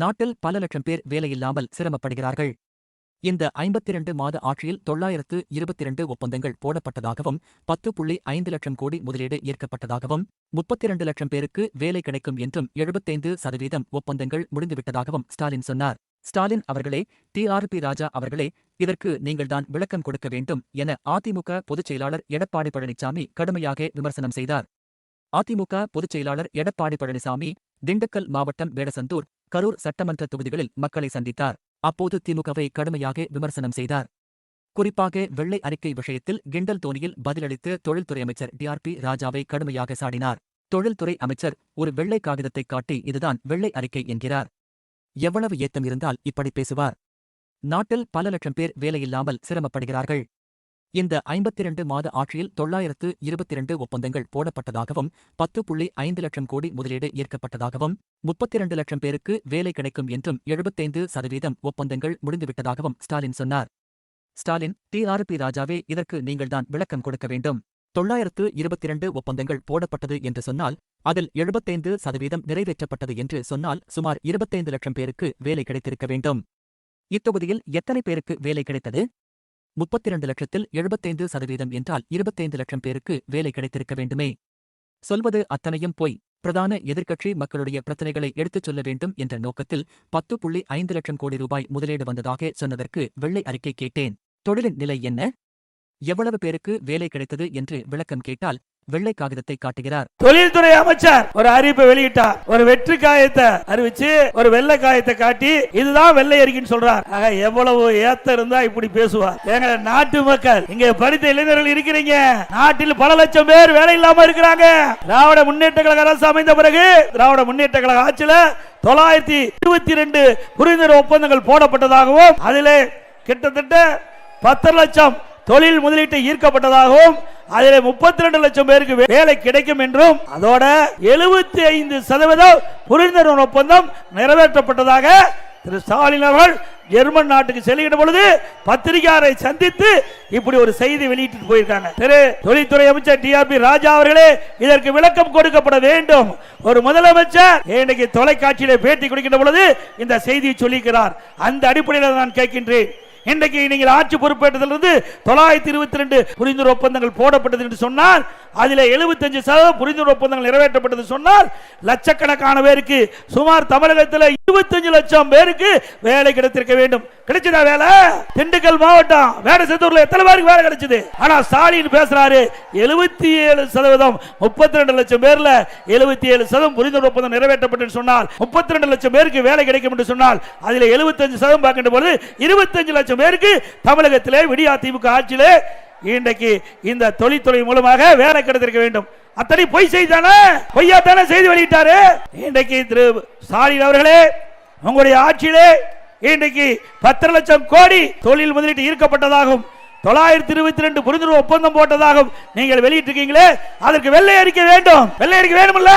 நாட்டில் பல லட்சம் பேர் வேலையில்லாமல் சிரமப்படுகிறார்கள். இந்த ஐம்பத்திரண்டு மாத ஆட்சியில் தொள்ளாயிரத்து இருபத்திரண்டு ஒப்பந்தங்கள் போடப்பட்டதாகவும் பத்து புள்ளி ஐந்து லட்சம் கோடி முதலீடு ஏற்கப்பட்டதாகவும் முப்பத்திரண்டு லட்சம் பேருக்கு வேலை கிடைக்கும் என்றும் எழுபத்தைந்து சதவீதம் ஒப்பந்தங்கள் முடிந்துவிட்டதாகவும் ஸ்டாலின் சொன்னார். ஸ்டாலின் அவர்களே டிஆர்பி ராஜா அவர்களே இதற்கு நீங்கள்தான் விளக்கம் கொடுக்க வேண்டும் என அதிமுக பொதுச் செயலாளர் எடப்பாடி பழனிசாமி கடுமையாக விமர்சனம் செய்தார். அதிமுக பொதுச் செயலாளர் எடப்பாடி பழனிசாமி திண்டுக்கல் மாவட்டம் வேடசந்தூர் கரூர் சட்டமன்ற தொகுதிகளில் மக்களை சந்தித்தார். அப்போது திமுகவை கடுமையாக விமர்சனம் செய்தார். குறிப்பாக வெள்ளை அறிக்கை விஷயத்தில் கிண்டல் தோனியில் பதிலளித்து தொழில்துறை அமைச்சர் டிஆர்பி ராஜாவை கடுமையாக சாடினார். தொழில்துறை அமைச்சர் ஒரு வெள்ளை காகிதத்தை காட்டி இதுதான் வெள்ளை அறிக்கை என்கிறார். எவ்வளவு ஏத்தம் இருந்தால் இப்படி பேசுவார். நாட்டில் பல லட்சம் பேர் வேலையில்லாமல் சிரமப்படுகிறார்கள். இந்த ஐம்பத்திரண்டு மாத ஆட்சியில் தொள்ளாயிரத்து இருபத்திரண்டு ஒப்பந்தங்கள் போடப்பட்டதாகவும் பத்து புள்ளி ஐந்து லட்சம் கோடி முதலீடு ஈர்க்கப்பட்டதாகவும் முப்பத்திரண்டு லட்சம் பேருக்கு வேலை கிடைக்கும் என்றும் எழுபத்தைந்து சதவீதம் ஒப்பந்தங்கள் முடிந்துவிட்டதாகவும் ஸ்டாலின் சொன்னார். ஸ்டாலின் டிஆர்பி ராஜாவே இதற்கு நீங்கள்தான் விளக்கம் கொடுக்க வேண்டும். தொள்ளாயிரத்து இருபத்திரண்டு ஒப்பந்தங்கள் போடப்பட்டது என்று சொன்னால் அதில் எழுபத்தைந்து சதவீதம் நிறைவேற்றப்பட்டது என்று சொன்னால் சுமார் இருபத்தைந்து லட்சம் பேருக்கு வேலை கிடைத்திருக்க வேண்டும். இத்தொகுதியில் எத்தனை பேருக்கு வேலை கிடைத்தது? முப்பத்திரண்டு லட்சத்தில் எழுபத்தைந்து சதவீதம் என்றால் இருபத்தைந்து லட்சம் பேருக்கு வேலை கிடைத்திருக்க வேண்டுமே. சொல்வது அத்தனையும் பொய். பிரதான எதிர்க்கட்சி மக்களுடைய பிரச்சனைகளை எடுத்துச் சொல்ல வேண்டும் என்ற நோக்கத்தில் பத்து புள்ளி ஐந்து லட்சம் கோடி ரூபாய் முதலீடு வந்ததாக சொன்னதற்கு வெள்ளை அறிக்கை கேட்டேன். தொழிலின் நிலை என்ன? எவ்வளவு பேருக்கு வேலை கிடைத்தது என்று விளக்கம் கேட்டால் வெள்ளை காகிதத்தை காட்டுகிறார். தொழில்துறை அமைச்சர் ஒரு அறிவிப்பை வெளியிட்டார். ஒரு வெற்றி காயத்தை அறிவிச்சு ஒரு வெள்ளை காயத்தை காட்டி இதுதான் வெள்ளை அறிக்கைன்னு சொல்றார். ஆக எவ்வளவு ஏத்த இருந்தா இப்படி பேசுவார். எங்க நாட்டு மக்கள் இங்க படித்த இளைஞர்கள் இருக்கிறீங்க. நாட்டில் பல லட்சம் பேர் வேலை இல்லாம இருக்கிறாங்க. திராவிட முன்னேற்ற கழக அரசு அமைந்த பிறகு திராவிட முன்னேற்ற கழக ஆட்சியில தொள்ளாயிரத்தி இருபத்தி ரெண்டு புரிந்துணர்வு ஒப்பந்தங்கள் போடப்பட்டதாகவும் அதிலே கிட்டத்தட்ட பத்து லட்சம் தொழில் முதலீட்டு ஈர்க்கப்பட்டதாகவும் அதில் முப்பத்தி ரெண்டு லட்சம் பேருக்கு வேலை கிடைக்கும் என்றும் அதோட எழுபத்தி ஐந்து சதவீதம் புரிந்துணர்வு ஒப்பந்தம் நிறைவேற்றப்பட்டதாக திரு ஸ்டாலின் அவர்கள் ஜெர்மன் நாட்டுக்கு செல்கின்ற பொழுது பத்திரிகையாரை சந்தித்து இப்படி ஒரு செய்தி வெளியிட்டு போயிருக்காங்க. திரு தொழில்துறை அமைச்சர் டிஆர்பி ராஜா அவர்களே இதற்கு விளக்கம் கொடுக்கப்பட வேண்டும். ஒரு முதலமைச்சர் இன்னைக்கு தொலைக்காட்சியில பேட்டி கொடுக்கின்ற பொழுது இந்த செய்தியை சொல்லிக்கிறார். அந்த அடிப்படையில் நான் கேட்கின்றேன். இன்றைக்கு நீங்கள் ஆட்சி பொறுப்பேற்றதிலிருந்து தொள்ளாயிரத்தி இருபத்தி ரெண்டு புரிந்துணர்வு ஒப்பந்தங்கள் போடப்பட்டது என்று சொன்னால் அதில் எழுபத்தஞ்சு சதவீதம் புரிந்துணர்வு ஒப்பந்தங்கள் நிறைவேற்றப்பட்டது சொன்னால் லட்சக்கணக்கான பேருக்கு சுமார் தமிழகத்தில் இருபத்தஞ்சு லட்சம் பேருக்கு வேலை கிடைத்திருக்க வேண்டும். கிடைச்சதா வேலை? திண்டுக்கல் மாவட்டம் வேடசத்தூர்ல எத்தனை பேருக்கு வேலை கிடைச்சது? ஆனா ஸ்டாலின் பேசுறாரு எழுபத்தி ஏழு சதவீதம் முப்பத்தி ரெண்டு லட்சம் பேர்ல எழுபத்தி ஏழு சதவீதம் புரிந்துணர்வு ஒப்பந்தம் நிறைவேற்றப்பட்டு சொன்னால் முப்பத்தி ரெண்டு லட்சம் பேருக்கு வேலை கிடைக்கும் என்று சொன்னால் அதில் எழுபத்தஞ்சு சதவீதம் பார்க்கின்ற பொழுது இருபத்தஞ்சு லட்சம் லட்சம் பேருக்கு தமிழகத்திலே விடியா திமுக ஆட்சியிலே இன்றைக்கு இந்த தொழில்துறை மூலமாக வேலை கிடைத்திருக்க வேண்டும். அத்தனை பொய் செய்தானே? பொய்யா தானே செய்து வெளியிட்டாரு? இன்றைக்கு திரு ஸ்டாலின் அவர்களே உங்களுடைய ஆட்சியிலே இன்றைக்கு பத்து லட்சம் கோடி தொழில் முதலீட்டு ஈர்க்கப்பட்டதாகும் தொள்ளாயிரத்தி இருபத்தி ரெண்டு புரிந்துணர்வு ஒப்பந்தம் போட்டதாகவும் நீங்கள் வெளியிட்டிருக்கீங்களே அதற்கு வெள்ளை அறிக்க வேண்டும். வெள்ளை அறிக்க வேணும்ல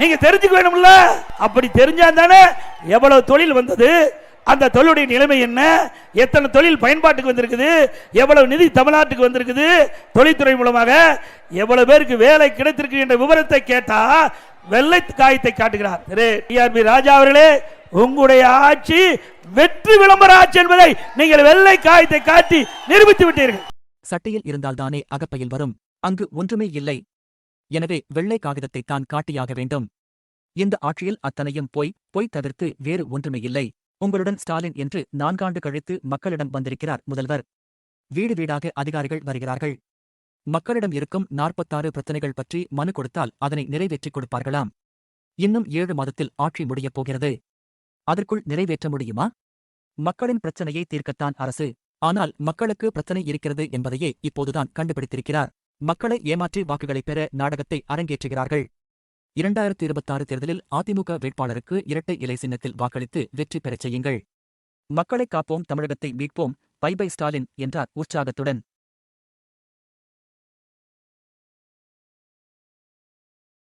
நீங்க தெரிஞ்சுக்க வேணும்ல அப்படி தெரிஞ்சா தானே எவ்வளவு தொழில் வந்தது? அந்த தொழிலுடைய நிலைமை என்ன? எத்தனை தொழில் பயன்பாட்டுக்கு வந்திருக்குது? எவ்வளவு நிதி தமிழ்நாட்டுக்கு வந்திருக்குது? தொழில்துறை மூலமாக எவ்வளவு பேருக்கு வேலை கிடைத்திருக்கு என்ற விவரத்தை கேட்டா வெள்ளை காயத்தை காட்டுகிறார். திரு டிஆர்பி ராஜா அவர்களே உங்களுடைய ஆட்சி வெற்றி விளம்பர ஆட்சி என்பதை நீங்கள் வெள்ளை காயத்தை காட்டி நிரூபித்து விட்டீர்கள். சட்டையில் இருந்தால்தானே அகப்பையில் வரும். அங்கு ஒன்றுமே இல்லை. எனவே வெள்ளை காகிதத்தை தான் காட்டியாக வேண்டும். இந்த ஆட்சியில் அத்தனையும் போய் பொய் தவிர்த்து வேறு ஒன்றுமே இல்லை. உங்களுடன் ஸ்டாலின் என்று நான்காண்டு கழித்து மக்களிடம் வந்திருக்கிறார் முதல்வர். வீடு வீடாக அதிகாரிகள் வருகிறார்கள். மக்களிடம் இருக்கும் நாற்பத்தாறு பிரச்சனைகள் பற்றி மனு கொடுத்தால் அதனை நிறைவேற்றிக் கொடுப்பார்களாம். இன்னும் ஏழு மாதத்தில் ஆட்சி முடியப் போகிறது. அதற்குள் நிறைவேற்ற முடியுமா? மக்களின் பிரச்சனையை தீர்க்கத்தான் அரசு. ஆனால் மக்களுக்கு பிரச்சனை இருக்கிறது என்பதையே இப்போதுதான் கண்டுபிடித்திருக்கிறார். மக்களை ஏமாற்றி வாக்குகளை பெற நாடகத்தை அரங்கேற்றுகிறார்கள். இரண்டாயிரத்து இருபத்தாறு தேர்தலில் அதிமுக வேட்பாளருக்கு இரட்டை இலை சின்னத்தில் வாக்களித்து வெற்றி பெறச் செய்யுங்கள். மக்களை காப்போம் தமிழகத்தை மீட்போம் பை பை ஸ்டாலின் என்றார் உற்சாகத்துடன்.